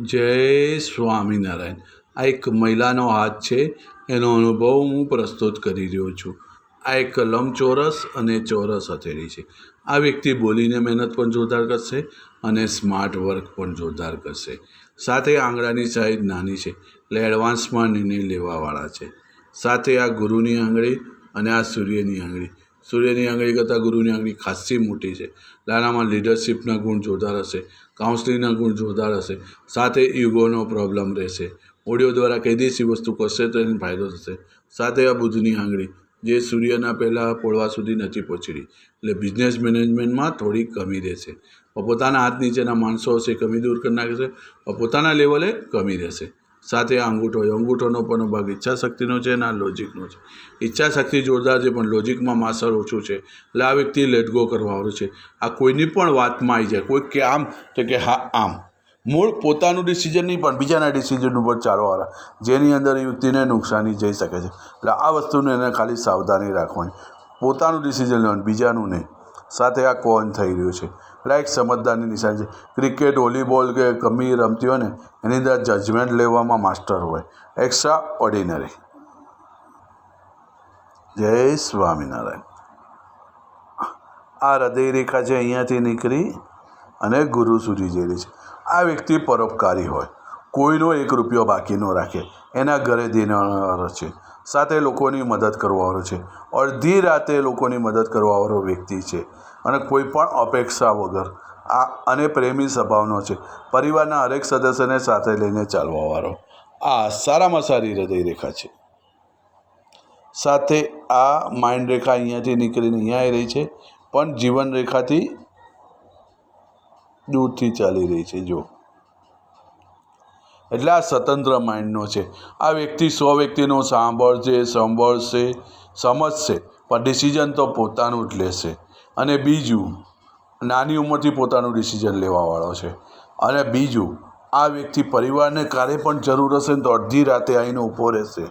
જય સ્વામિનારાયણ. આ એક મહિલાનો હાથ છે, એનો અનુભવ હું પ્રસ્તુત કરી રહ્યો છું. આ એક લંબચોરસ અને ચોરસ હથેળી છે. આ વ્યક્તિ બોલીને મહેનત પણ જોરદાર કરશે અને સ્માર્ટ વર્ક પણ જોરદાર કરશે. સાથે આંગળાની સાઈઝ નાની છે, એટલે એડવાન્સમાં નિર્ણય લેવાવાળા છે. સાથે આ ગુરુની આંગળી અને આ સૂર્યની આંગળી. સૂર્યની આંગળી કરતાં ગુરુની આંગળી ખાસી મોટી છે. લાનામાં લીડરશિપના ગુણ જોરદાર હશે કાઉન્સલિંગના ગુણ જોરદાર હશે, સાથે યુગોનો પ્રોબ્લેમ રહેશે. ઓડિયો દ્વારા કઈ દેશી વસ્તુ કરશે તો એને ફાયદો થશે. સાથે આ બુધની આંગળી, જે સૂર્યના પહેલાં પોળવા સુધી નથી પહોંચી એટલે બિઝનેસ મેનેજમેન્ટમાં થોડી કમી રહેશે. પોતાના હાથ નીચેના માણસો હશે કમી દૂર કરી નાખશે પોતાના લેવલે કમી રહેશે. સાથે આ અંગૂઠો અંગૂઠોનો પણ ભાગ ઈચ્છા શક્તિનો છે અને આ લોજિકનો છે. ઈચ્છા શક્તિ જોરદાર છે, પણ લોજિકમાં માસર ઓછું છે. એટલે આ વ્યક્તિ લેટગો કરવાવાળો છે. આ કોઈની પણ વાતમાં આવી જાય, કોઈ કે આમ, તો કે હા, આમ. મૂળ પોતાનું ડિસિઝન નહીં, પણ બીજાના ડિસિઝન ઉપર ચાલવાવાળા. જેની અંદર એ વ્યક્તિને નુકસાની જઈ શકે છે. એટલે આ વસ્તુને એને ખાલી સાવધાની રાખવાની. પોતાનું ડિસિઝન લેવાનું, બીજાનું નહીં. સાથે આ કોન થઈ રહ્યું છે. લાઇક સમજદારની નિશાની છે. ક્રિકેટ, વોલીબોલ કે ગમી રમતી હોય ને, એની અંદર જજમેન્ટ લેવામાં માસ્ટર હોય. એક્સ્ટ્રા ઓર્ડિનરી જય સ્વામિનારાયણ. આ હૃદય રેખા છે અહીંયાથી નીકળી અને ગુરુ સુધી જઈ રહી છે. આ વ્યક્તિ પરોપકારી હોય. કોઈનો એક રૂપિયો બાકી ન રાખે. એના ઘરે દેનાર છે. સાથે લોકોની મદદ કરવાવાળો છે. અડધી રાતે લોકોની મદદ કરવાવાળો વ્યક્તિ છે. અને કોઈ પણ અપેક્ષા વગર આ અને પ્રેમી સ્વભાવનો છે. પરિવારના હરેક સદસ્યને સાથે લઈને ચાલવાવાળો. આ સારામાં સારી હૃદય રેખા છે. સાથે આ માઇન્ડ રેખા અહીંયાથી નીકળીને અહીંયા આવી રહી છે. પણ જીવન રેખાથી દૂરથી ચાલી રહી છે. જો એટલે આ સ્વતંત્ર માઇન્ડનો છે. આ વ્યક્તિ સો વ્યક્તિનો સાંભળશે સાંભળશે, સમજશે, પણ ડિસિઝન તો પોતાનું જ લેશે. અને બીજું, નાની ઉંમરથી પોતાનું ડિસિઝન લેવાવાળો છે. અને બીજું, આ વ્યક્તિ પરિવારને ક્યારે પણ જરૂર હશે ને તો અડધી રાતે આવીને ઊભો રહેશે.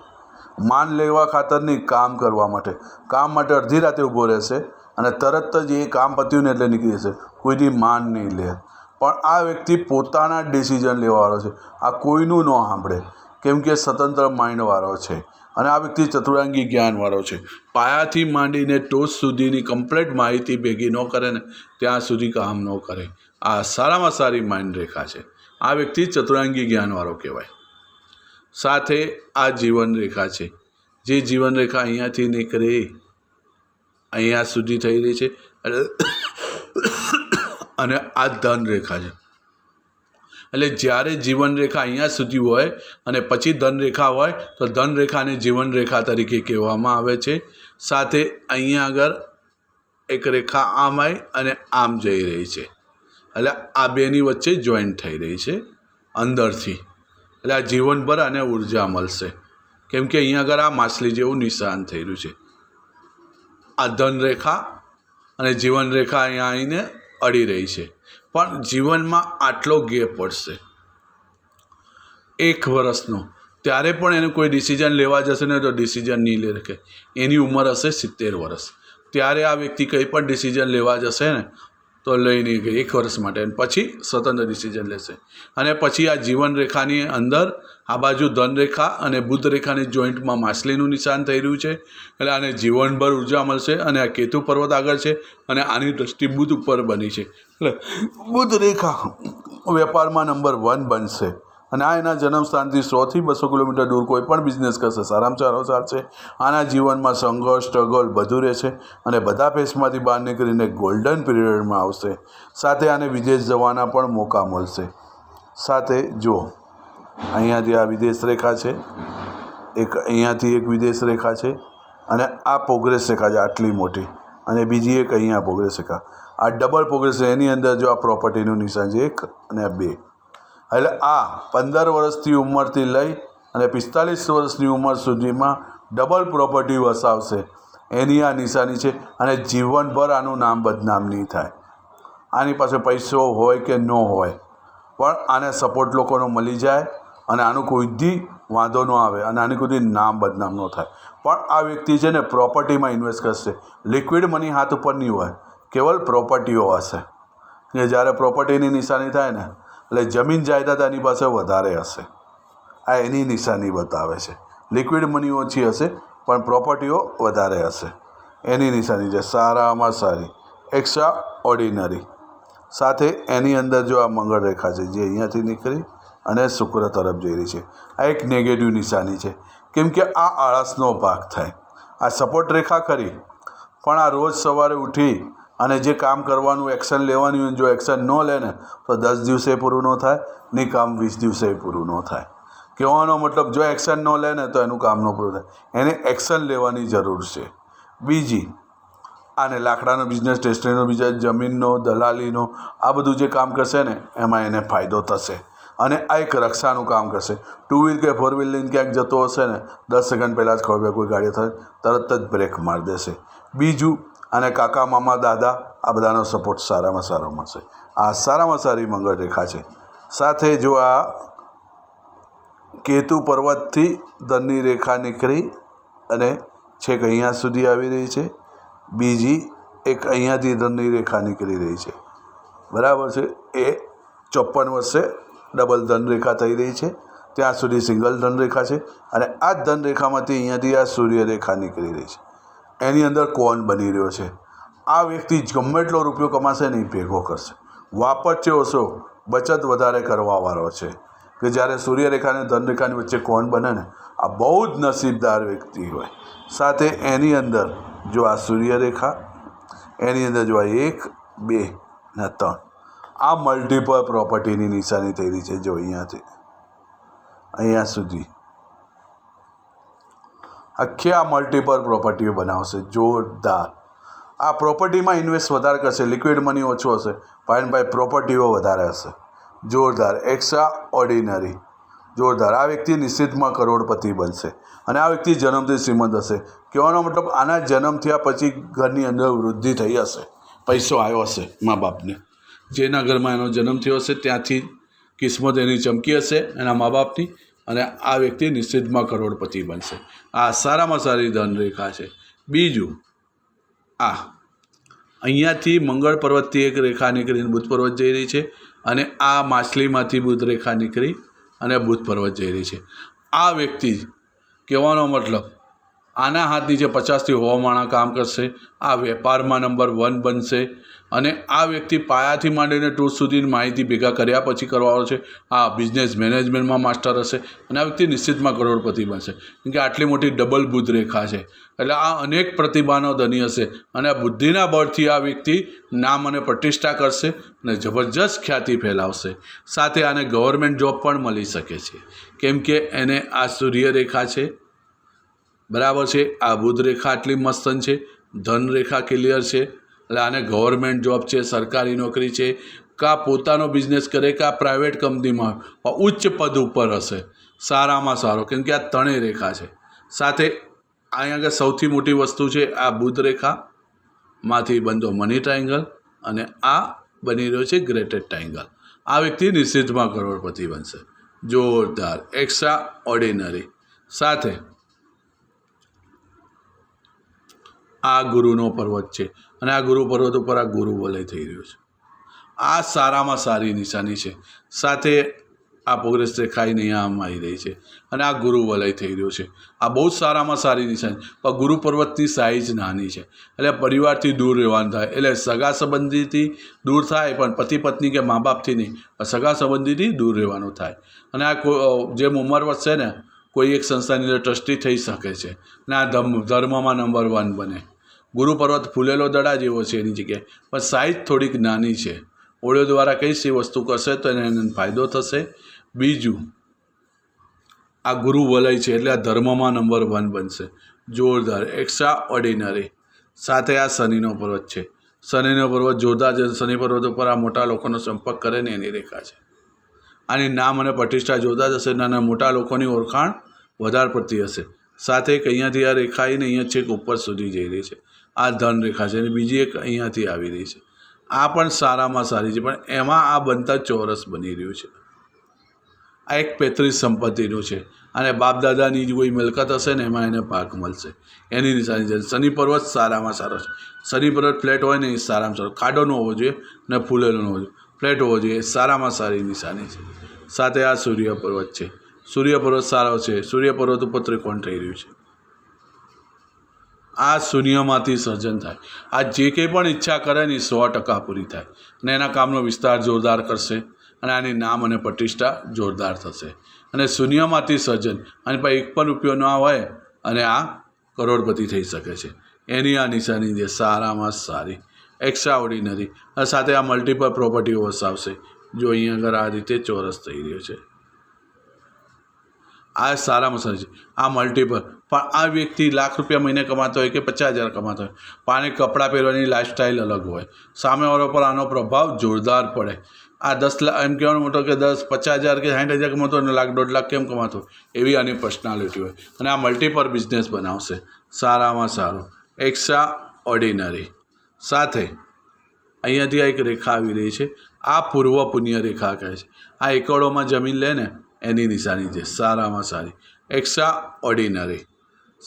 માન લેવા ખાતર નહીં, કામ કરવા માટે. કામ માટે અડધી રાતે ઊભો રહેશે અને તરત જ એ કામ પત્યું ને એટલે નીકળી જશે. કોઈની માન નહીં લે. પણ આ વ્યક્તિ પોતાના ડિસિઝન લેવાવાળો છે. આ કોઈનું ન સાંભળે. કેમ કે સ્વતંત્ર માઇન્ડવાળો છે અને આ વ્યક્તિ ચતુરાંગી જ્ઞાનવાળો છે. પાયાથી માંડીને ટોચ સુધીની કમ્પ્લેટ માહિતી ભેગી ન કરે ને, ત્યાં સુધી કામ ન કરે. આ સારામાં સારી માઇન્ડ રેખા છે. આ વ્યક્તિ ચતુરાંગી જ્ઞાનવાળો કહેવાય. સાથે આ જીવન રેખા છે. જે જીવન રેખા અહીંયાથી નીકળે, અહીંયા સુધી થઈ રહી છે. અને આ ધન રેખા છે. એટલે જ્યારે જીવન રેખા અહીંયા સુધી હોય અને પછી ધન રેખા હોય, તો ધન રેખાને જીવન રેખા તરીકે કહેવામાં આવે છે. સાથે અહીંયા આગળ એક રેખા આમ આવી અને આમ જઈ રહી છે. એટલે આ બેની વચ્ચે જોઈન્ટ થઈ રહી છે, અંદરથી. એટલે આ જીવનભર આને ઊર્જા મળશે. કેમ કે અહીંયા આગળ આ માછલી જેવું નિશાન રહ્યું છે. આ ધન રેખા અને જીવન રેખા અહીંયા આવીને અડી રહી છે. પણ જીવનમાં આટલો ગેપ પડશે. એક વર્ષનો. ત્યારે પણ એને કોઈ ડિસિઝન લેવા જશે ને તો ડિસિઝન નહીં લે. શકે એની ઉંમર હશે સિત્તેર વર્ષ. ત્યારે આ વ્યક્તિ કંઈ પણ ડિસિઝન લેવા જશે ને તો લઈ નહીં ગઈ એક વર્ષ માટે. પછી સ્વતંત્ર ડિસિઝન લેશે. અને પછી આ જીવન રેખાની અંદર આ બાજુ ધનરેખા અને બુદ્ધ રેખાની જોઈન્ટમાં માછલીનું નિશાન થઈ રહ્યું છે. એટલે આને જીવનભર ઊર્જા મળશે અને આ કેતુ પર્વત આગળ છે અને આની દ્રષ્ટિ બુદ્ધ ઉપર બની છે. એટલે બુદ્ધ રેખા વેપારમાં નંબર વન બનશે. અને આ એના જન્મસ્થાનથી સોથી બસો કિલોમીટર દૂર કોઈ પણ બિઝનેસ કરશે. સારામાં સારો ચાલશે આના જીવનમાં સંઘર્ષ સ્ટ્રગલ બધું રહેશે અને બધા ફેસમાંથી બહાર નીકળીને ગોલ્ડન પીરિયડમાં આવશે. સાથે આને વિદેશ જવાના પણ મોકા મળશે. સાથે જો અહીંયાથી આ વિદેશ રેખા છે. એક અહીંયાથી એક વિદેશ રેખા છે અને આ પ્રોગ્રેસ રેખા છે, આટલી મોટી. અને બીજી એક અહીંયા પ્રોગ્રેસ રેખા. આ ડબલ પ્રોગ્રેસ એની અંદર જો આ પ્રોપર્ટીનું નિશાન છે, એક અને આ બે. એટલે આ પંદર વર્ષથી ઉંમરથી લઈ અને પિસ્તાલીસ વર્ષની ઉંમર સુધીમાં ડબલ પ્રોપર્ટી વસાવશે. એની આ નિશાની છે અને જીવનભર આનું નામ બદનામ નહીં થાય. આની પાસે પૈસો હોય કે ન હોય, પણ આને સપોર્ટ લોકોનો મળી જાય અને આનું કોઈ વાંધો ન આવે અને આની કોઈ નામ બદનામ ન થાય. પણ આ વ્યક્તિ છે ને પ્રોપર્ટીમાં ઇન્વેસ્ટ કરશે. લિક્વિડ મની હાથ ઉપર નહીં હોય, કેવલ પ્રોપર્ટીઓ હશે. કે જ્યારે પ્રોપર્ટીની નિશાની થાય ને એટલે જમીન જાયદાદ આની પાસે વધારે હશે. આ એની નિશાની બતાવે છે. લિક્વિડ મની ઓછી હશે, પણ પ્રોપર્ટીઓ વધારે હશે. એની નિશાની છે સારામાં સારી એક્સ્ટ્રા ઓર્ડિનરી સાથે એની અંદર જો આ મંગળ રેખા છે, જે અહીંયાથી નીકળી અને શુક્ર તરફ જઈ રહી છે, આ એક નેગેટિવ નિશાની છે. કેમ કે આ આળસનો ભાગ થાય. આ સપોર્ટ રેખા કરી પણ આ રોજ સવારે ઉઠી અને જે કામ કરવાનું એક્શન લેવાનું જો એક્શન ન લે ને, તો દસ દિવસે પૂરું ન થાય નહીં કામ વીસ દિવસે પૂરું ન થાય. કહેવાનો મતલબ, જો એક્શન ન લે ને, તો એનું કામ ન પૂરું થાય. એને એક્શન લેવાની જરૂર છે. બીજી, આને લાકડાનો બિઝનેસ ટેસ્ટરીનો બિઝનેસ જમીનનો, દલાલીનો, આ બધું જે કામ કરશે ને, એમાં એને ફાયદો થશે. અને આ એક રક્ષાનું કામ કરશે. ટુ વ્હીલ કે ફોર વ્હીલ લઈને ક્યાંક જતો હશે ને, દસ સેકન્ડ પહેલાં જ ખબર કોઈ ગાડી થાય તરત જ બ્રેક મારી દેશે. બીજું અને કાકા, મામા, દાદા, આ બધાનો સપોર્ટ સારામાં સારો મળશે. આ સારામાં સારી મંગળ રેખા છે. સાથે જો આ કેતુ પર્વતથી ધનની રેખા નીકળી અને છેક અહીંયા સુધી આવી રહી છે, બીજી એક અહીંયાથી ધનની રેખા નીકળી રહી છે. બરાબર છે? એ ચોપન વર્ષે ડબલ ધનરેખા થઈ રહી છે. ત્યાં સુધી સિંગલ ધનરેખા છે અને આ જ ધનરેખામાંથી અહીંયાથી આ સૂર્યરેખા નીકળી રહી છે. એની અંદર કોણ બની રહ્યો છે? આ વ્યક્તિ ગમે એટલો રૂપિયો કમાશે નહીં ભેગો કરશે. વાપરશે ઓછો બચત વધારે કરવાવાળો છે. કે જ્યારે સૂર્યરેખાને ધનરેખાની વચ્ચે કોણ બને ને, આ બહુ જ નસીબદાર વ્યક્તિ હોય. સાથે એની અંદર જો આ સૂર્યરેખા, એની અંદર જો આ એક, બે ને ત્રણ, આ મલ્ટિપલ પ્રોપર્ટીની નિશાની થયેલી છે જો અહીંયાથી, અહીંયા સુધી. આખી આ મલ્ટીપલ પ્રોપર્ટીઓ બનાવશે, જોરદાર. આ પ્રોપર્ટીમાં ઇન્વેસ્ટ વધારે કરશે લિક્વિડ મની ઓછો હશે, પણ ભાઈ પ્રોપર્ટીઓ વધારે હશે. જોરદાર એક્સ્ટ્રા ઓર્ડિનરી જોરદાર. આ વ્યક્તિ નિશ્ચિતમાં કરોડપતિ બનશે. અને આ વ્યક્તિ જન્મથી શ્રીમંત હશે. કહેવાનો મતલબ, આના જન્મ થયા પછી ઘરની અંદર વૃદ્ધિ થઈ હશે. પૈસો આવ્યો હશે મા બાપને જેના ઘરમાં એનો જન્મ થયો હશે, ત્યાંથી કિસ્મત એની ચમકી હશે એના મા બાપની અને આ વ્યક્તિ નિશ્ચિતમાં કરોડપતિ બનશે. આ સારામાં સારી ધનરેખા છે. બીજું, આ. અહીંયાથી મંગળ પર્વતથી એક રેખા નીકળીને બુધ પર્વત જઈ રહી છે અને આ માછલીમાંથી બુધ રેખા નીકળી અને બુધ પર્વત જઈ રહી છે. આ વ્યક્તિ કહેવાનો મતલબ, આના હાથ નીચે પચાસથી સો માણા કામ કરશે, આ વેપારમાં નંબર વન બનશે અને આ વ્યક્તિ પાયાથી માંડીને ટોચ સુધીની માહિતી ભેગા કર્યા પછી કરવાનો છે. આ બિઝનેસ મેનેજમેન્ટમાં માસ્ટર હશે અને આ વ્યક્તિ નિશ્ચિતમાં કરોડપતિ બનશે. કેમ કે આટલી મોટી ડબલ બુધ રેખા છે. એટલે આ અનેક પ્રતિભાનો ધની હશે અને આ બુદ્ધિના બળથી આ વ્યક્તિ નામ અને પ્રતિષ્ઠા કરશે અને જબરજસ્ત ખ્યાતિ ફેલાવશે. સાથે આને ગવર્મેન્ટ જોબ પણ મળી શકે છે. કેમ કે એને આ સૂર્યરેખા છે. બરાબર છે? આ બુધ રેખા આટલી મસ્તન છે. ધન રેખા ક્લિયર છે. એટલે આને ગવર્મેન્ટ જોબ છે, સરકારી નોકરી છે, કાં પોતાનો બિઝનેસ કરે, કાં પ્રાઇવેટ કંપનીમાં ઉચ્ચ પદ ઉપર હશે. સારામાં સારો. કેમ કે આ ત્રણેય રેખા છે. સાથે અહીંયા આગળ સૌથી મોટી વસ્તુ છે, આ બુધ રેખામાંથી બનતો મની ટ્રાયંગલ અને આ બની રહ્યો છે ગ્રેટેડ ટ્રાયંગલ આ વ્યક્તિ નિશ્ચિતમાં કરોડપતિ બનશે. જોરદાર એક્સ્ટ્રા ઓર્ડિનરી સાથે આ ગુરુનો પર્વત છે. અને આ ગુરુ પર્વત ઉપર આ ગુરુ વલય થઈ રહ્યું છે. આ સારામાં સારી નિશાની છે. સાથે આ પ્રોગ્રેસ રેખાઈને અહીંયા આમ આવી રહી છે અને આ ગુરુ વલય થઈ રહ્યો છે. આ બહુ જ સારામાં સારી નિશાની પણ ગુરુ પર્વતની સાઈઝ નાની છે. એટલે પરિવારથી દૂર રહેવાનું થાય. એટલે સગા સંબંધીથી દૂર થાય, પણ પતિ પત્ની કે મા બાપથી નહીં. સગા સંબંધીથી દૂર રહેવાનું થાય. અને આ જેમ ઉંમર વધશે ને, કોઈ એક સંસ્થાની અંદર ટ્રસ્ટી થઈ શકે છે. અને આ ધર્મ ધર્મમાં નંબર વન બને. ગુરુ પર્વત ફૂલેલો દડા જેવો છે એની જગ્યાએ. પણ સાઈઝ થોડીક નાની છે. ઓળિયો દ્વારા કઈ સી વસ્તુ કરશે તો એને એને ફાયદો થશે. બીજું, આ ગુરુ વલય છે એટલે આ ધર્મમાં નંબર વન બનશે. જોરદાર એક્સ્ટ્રા ઓર્ડિનરી સાથે આ શનિનો પર્વત છે. શનિનો પર્વત જોરદાર છે. શનિ પર્વત ઉપર આ મોટા લોકોનો સંપર્ક કરે ને એની રેખા છે. આની નામ અને પ્રતિષ્ઠા જોરદાર હશે નાના મોટા લોકોની ઓળખાણ વધારે પડતી હશે. સાથે એક અહીંયાથી આ રેખા આવીને અહીંયા છેક ઉપર સુધી જઈ રહી છે. આ ધનરેખા છે અને બીજી એક અહીંયાથી આવી રહી છે. આ પણ સારામાં સારી છે, પણ એમાં આ બનતા ચોરસ બની રહ્યું છે. આ એક પેત્રીસ સંપત્તિનું છે અને બાપ દાદાની જે કોઈ મિલકત હશે ને એમાં એને પાક મળશે. એની નિશાની છે. શનિ પર્વત સારામાં સારો છે. શનિ પર્વત ફ્લેટ હોય ને એ સારામાં સારો. ખાડો ન હોવો જોઈએ ને ફૂલેલો હોવો જોઈએ. ફ્લેટ હોવો જોઈએ. સારામાં સારી નિશાની છે. સાથે આ સૂર્ય પર્વત છે. સૂર્ય પર્વત સારો છે. સૂર્ય પર્વત ઉપર ત્રિકોણ થઈ રહ્યું છે. આ શૂન્યમાંથી સર્જન થાય. આ જે કંઈ પણ ઈચ્છા કરે ને એ સો ટકા પૂરી થાય. અને એના કામનો વિસ્તાર જોરદાર કરશે અને આની નામ અને પ્રતિષ્ઠા જોરદાર થશે. અને શૂન્યમાંથી સર્જન, અને પછી એક પણ રૂપિયો ના હોય અને આ કરોડપતિ થઈ શકે છે. એની આ નિશાની છે સારામાં સારી એક્સ્ટ્રા ઓર્ડિનરી અને સાથે આ મલ્ટિપલ પ્રોપર્ટીઓ વસાવશે. જો અહીંયા આગળ આ રીતે ચોરસ થઈ રહ્યો છે. આ સારામાં સારી છે. આ મલ્ટીપલ પણ આ વ્યક્તિ લાખ રૂપિયા મહિને કમાતો હોય કે પચાસ હજાર કમાતો હોય. પણ કપડાં પહેરવાની લાઇફસ્ટાઈલ અલગ હોય. સામેવાળો પર આનો પ્રભાવ જોરદાર પડે. આ દસ લાખ એમ કહેવાનો મોટો કે દસ, પચાસ હજાર કે સાઠ હજાર કમાતો અને લાખ, દોઢ લાખ કેમ કમાતો એવી આની પર્સનાલિટી હોય. અને આ મલ્ટીપર બિઝનેસ બનાવશે. સારામાં સારો. એક્સ્ટ્રા ઓર્ડિનરી સાથે અહીંયાથી આ એક રેખા આવી રહી છે. આ પૂર્વ પુણ્ય રેખા કહે છે. આ એકડોમાં જમીન લે ને એની નિશાની છે, સારામાં સારી. એક્સ્ટ્રા ઓર્ડિનરી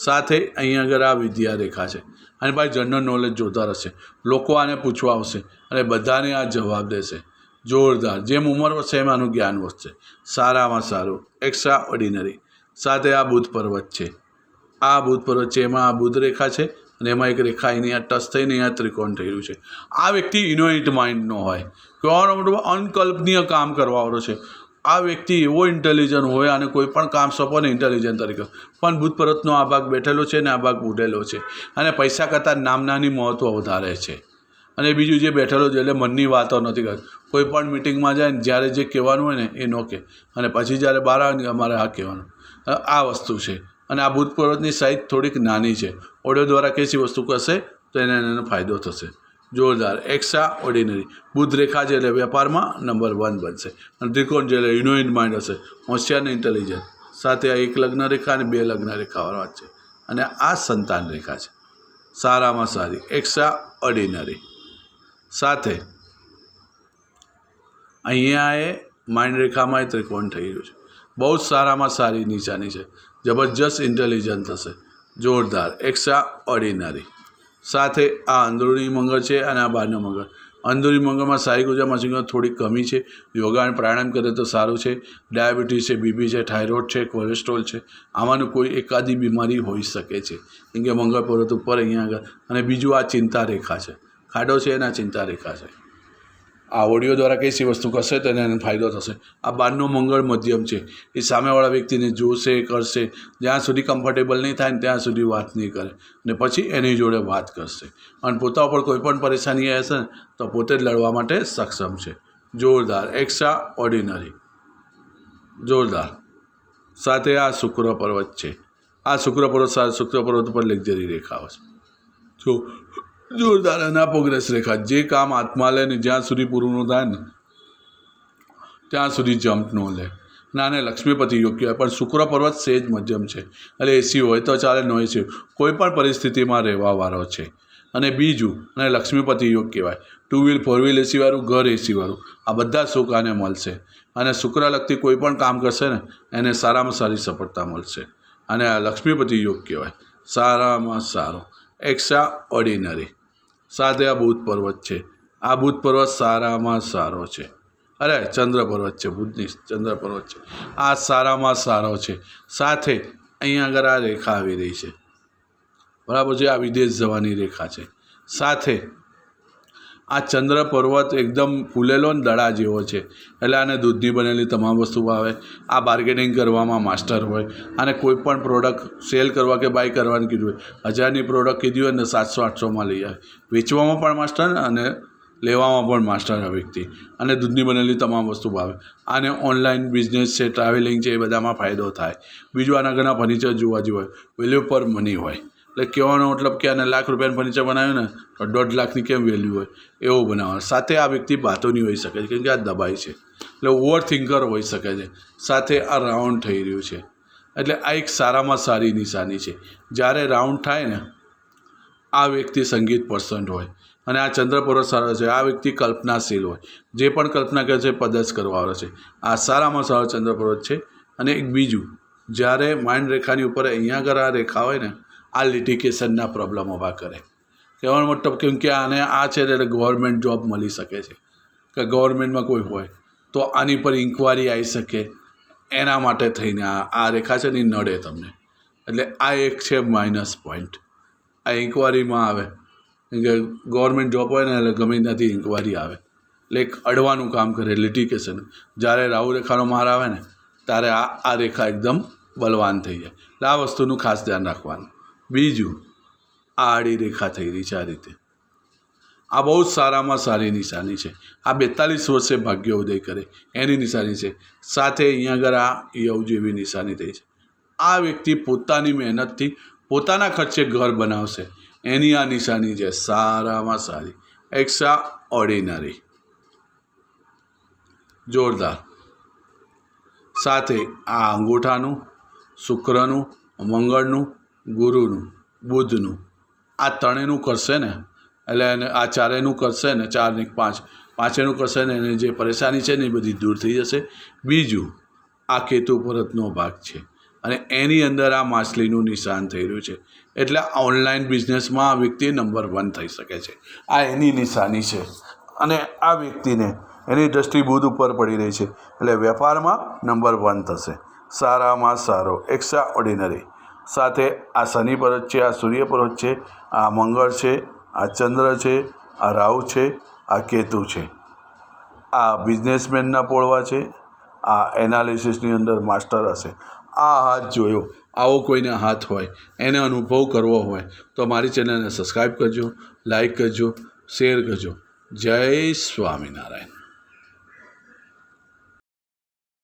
સાથે અહીંયા આગળ આ વિદ્યા રેખા છે. અને ભાઈ જનરલ નોલેજ જોતા હશે લોકો આને પૂછવા આવશે અને બધાને આ જવાબ દેશે. જોરદાર. જેમ ઉંમર વધશે એમ આનું જ્ઞાન વધશે. સારામાં સારું. એક્સ્ટ્રા ઓર્ડિનરી સાથે આ બુધ પર્વત છે. આ બુધ પર્વત છે. એમાં આ બુધ રેખા છે અને એમાં એક રેખા એની આ ટચ થઈને અહીંયા ત્રિકોણ થયેલું છે. આ વ્યક્તિ ઇનોઇટ માઇન્ડનો હોય. કોણ અનકલ્પનીય કામ કરવાવાળો છે. આ વ્યક્તિ એવો ઇન્ટેલિજન્ટ હોય અને કોઈ પણ કામ સોંપો ને ઇન્ટેલિજન્ટ તરીકે. પણ ભૂતપરતનો આ ભાગ બેઠેલો છે ને આ ભાગ ઉડેલો છે. અને પૈસા કરતાં નામનાની મહત્ત્વ વધારે છે. અને બીજું જે બેઠેલો છે એટલે મનની વાતો નથી કરતો. કોઈ પણ મિટિંગમાં જાય ને જ્યારે જે કહેવાનું હોય ને એ ન કહે. અને પછી જ્યારે બહાર આવે ને અમારે આ કહેવાનું. આ વસ્તુ છે. અને આ ભૂત પર્વતની સાઇઝ થોડીક નાની છે. ઓડિયો દ્વારા કઈ વસ્તુ કરશે તો એને એનો ફાયદો થશે. જોરદાર. એક્સ્ટ્રા ઓર્ડિનરી બુદ્ધ રેખા છે એટલે વેપારમાં નંબર વન બનશે. અને ત્રિકોણ છે એટલે ઇનોઇન માઇન્ડ હશે. હોશિયાર ઇન્ટેલિજન્સ સાથે આ એક લગ્ન રેખા અને બે લગ્ન રેખાવાળો વાત છે. અને આ સંતાન રેખા છે. સારામાં સારી. એક્સ્ટ્રા ઓર્ડિનરી સાથે અહીંયા એ માઇન્ડ રેખામાં એ ત્રિકોણ થઈ રહ્યું છે. બહુ જ સારામાં સારી નિશાની છે. જબરજસ્ત ઇન્ટેલિજન્સ હશે. જોરદાર. એક્સ્ટ્રા ઓર્ડિનરી સાથે આ અંદરૂની મંગળ છે અને આ બહારનો મંગળ. અંદરૂની મંગળમાં સારી ગુજા માસિકમાં થોડી કમી છે. યોગા અને પ્રાણાયામ કરે તો સારું છે. ડાયાબિટીસ છે, બીપી છે, થાઇરોઇડ છે, કોલેસ્ટ્રોલ છે. આમાંનું કોઈ એકાદી બીમારી હોઈ શકે છે. કેમ કે મંગળ પર્વત ઉપર અહીંયા આગળ. અને બીજું આ ચિંતા રેખા છે. ખાડો છે એના ચિંતા રેખા છે. આ ઓડિયો દ્વારા કઈ સી વસ્તુ કરશે તો એને ફાયદો થશે. આ બહારનું મંગળ મધ્યમ છે. એ સામેવાળા વ્યક્તિને જોશે, કરશે. જ્યાં સુધી કમ્ફર્ટેબલ નહીં થાય ને ત્યાં સુધી વાત નહીં કરે. ને પછી એની જોડે વાત કરશે. અને પોતા ઉપર કોઈ પણ પરેશાની હશે ને, તો પોતે જ લડવા માટે સક્ષમ છે. જોરદાર. એક્સ્ટ્રા ઓર્ડિનરી જોરદાર. સાથે આ શુક્ર પર્વત છે. આ શુક્ર પર્વત સાથે શુક્ર પર્વત ઉપર લક્ઝરી રેખાઓ છે. જો જોરદાર એના પ્રોગ્રેસ રેખા. જે કામ હાથમાં લે ને જ્યાં સુધી પૂરું ન થાય ને, ત્યાં સુધી જમ્પ ન લે. ના આને લક્ષ્મીપતિ યોગ કહેવાય પણ શુક્ર પર્વત સેજ મધ્યમ છે. એટલે એસી હોય તો ચાલે નો એસી કોઈ પણ પરિસ્થિતિમાં રહેવાવાળો છે. અને બીજું, અને લક્ષ્મીપતિ યોગ કહેવાય ટુ વ્હીલ ફોર વ્હીલ એસીવાળું ઘર એસીવાળું આ બધા સુખ મળશે. અને શુક્ર લગતી કોઈ પણ કામ કરશે ને, એને સારામાં સારી સફળતા મળશે. અને આ લક્ષ્મીપતિ યોગ કહેવાય સારામાં સારો. એક્સ્ટ્રા ઓર્ડિનરી સાથે આ બુધ પર્વત છે. આ બુધ પર્વત સારામાં સારો છે. અરે, ચંદ્ર પર્વત છે, બુધની ચંદ્ર પર્વત છે. આ સારામાં સારો છે. સાથે અહીંયા આગળ આ રેખા આવી રહી છે. બરાબર છે, આ વિદેશ જવાની રેખા છે. સાથે આ ચંદ્ર પર્વત એકદમ ફૂલેલો ને દડા જેવો છે. એટલે આને દૂધની બનેલી તમામ વસ્તુ ભાવે. આ બાર્ગેનિંગ કરવામાં માસ્ટર હોય. અને કોઈ પણ પ્રોડક્ટ સેલ કરવા કે બાય કરવાની કીધું હોય, હજારની પ્રોડક્ટ કીધી હોય ને સાતસો, આઠસોમાં લઈ આવે. વેચવામાં પણ માસ્ટર અને લેવામાં પણ માસ્ટર આ વ્યક્તિ. અને દૂધની બનેલી તમામ વસ્તુ ભાવે. આને ઓનલાઈન બિઝનેસ છે ટ્રાવેલિંગ છે, એ બધામાં ફાયદો થાય. બીજું આના ઘણા ફર્નિચર જોવા જેવું હોય. વેલ્યુ પર મની હોય. એટલે કહેવાનો મતલબ કે આને લાખ રૂપિયાનું ફર્નિચર બનાવ્યું ને, તો દોઢ લાખની કેમ વેલ્યુ હોય? એવો બનાવવાનું. સાથે આ વ્યક્તિ બાતોની હોઈ શકે છે, કેમ કે આ દબાઈ છે. એટલે ઓવર થિંકર હોઈ શકે છે. સાથે આ રાઉન્ડ થઈ રહ્યું છે. એટલે આ એક સારામાં સારી નિશાની છે. જ્યારે રાઉન્ડ થાય ને, આ વ્યક્તિ સંગીત પર્સન્ટ હોય અને આ ચંદ્રપુર સારો છે, આ વ્યક્તિ કલ્પનાશીલ હોય. જે પણ કલ્પના કરે છે પદસ કરવાવાળો છે. આ સારામાં સારો ચંદ્રપર્વત છે. અને એક બીજું, જ્યારે માઇન્ડ રેખાની ઉપર અહીંયા આગળ આ રેખા હોય ને આ લિટિકેશનના પ્રોબ્લેમ ઊભા કરે. કહેવાનો મતલબ કેમ કે આને આ છે એટલે ગવર્મેન્ટ જોબ મળી શકે છે. કે ગવર્મેન્ટમાં કોઈ હોય, તો આની પર ઇન્કવાયરી આવી શકે. એના માટે થઈને આ આ રેખા છે ને એ નડે તમને. એટલે આ એક છે માઇનસ પોઈન્ટ આ ઇન્કવાયરીમાં આવે. કે ગવર્મેન્ટ જોબ હોય ને એટલે ગમે ત્યાંથી ઇન્કવાયરી આવે. એટલે એક અડવાનું કામ કરે લિટિકેશન જ્યારે રાહુ રેખાનો માર આવે ને, ત્યારે આ આ રેખા એકદમ બલવાન થઈ જાય. એટલે આ વસ્તુનું ખાસ ધ્યાન રાખવાનું. બીજું, આ આડી રેખા થઈ રહી છે આ રીતે. આ બહુ જ સારામાં સારી નિશાની છે. આ બેતાલીસ વર્ષે ભાગ્ય ઉદય કરે, એની નિશાની છે. સાથે અહીંયા આગળ આ યવ જેવી નિશાની થઈ છે. આ વ્યક્તિ પોતાની મહેનતથી પોતાના ખર્ચે ઘર બનાવશે. એની આ નિશાની છે સારામાં સારી એક્સ્ટ્રા ઓર્ડિનરી જોરદાર. સાથે આ અંગૂઠાનું, શુક્રનું, મંગળનું ગુરુનું બુધનું આ ત્રણેયનું કરશે ને, એટલે એને આ ચારેયનું કરશે ને, ચાર ને પાંચ, પાંચેયનું કરશે ને, એને જે પરેશાની છે ને એ બધી દૂર થઈ જશે. બીજું, આ કેતુ પરતનો ભાગ છે. અને એની અંદર આ માછલીનું નિશાન થઈ રહ્યું છે. એટલે ઓનલાઈન બિઝનેસમાં આ વ્યક્તિ નંબર વન થઈ શકે છે. આ એની નિશાની છે. અને આ વ્યક્તિને એની દ્રષ્ટિ બુધ ઉપર પડી રહી છે. એટલે વેપારમાં નંબર વન થશે. સારામાં સારો એક્સ્ટ્રા ઓર્ડિનરી સાથે આ શનિ પર્વત છે, આ સૂર્ય પર્વત છે, આ મંગળ છે, આ ચંદ્ર છે, આ રાહુ છે, આ કેતુ છે. આ બિઝનેસમેનના પોળવા છે, આ એનાલિસિસની અંદર માસ્ટર હશે. આ હાથ જોયો, આવો કોઈને હાથ હોય, એને અનુભવ કરવો હોય, તો મારી ચેનલને સબસ્ક્રાઈબ કરજો લાઈક કરજો, શેર કરજો. જય સ્વામિનારાયણ.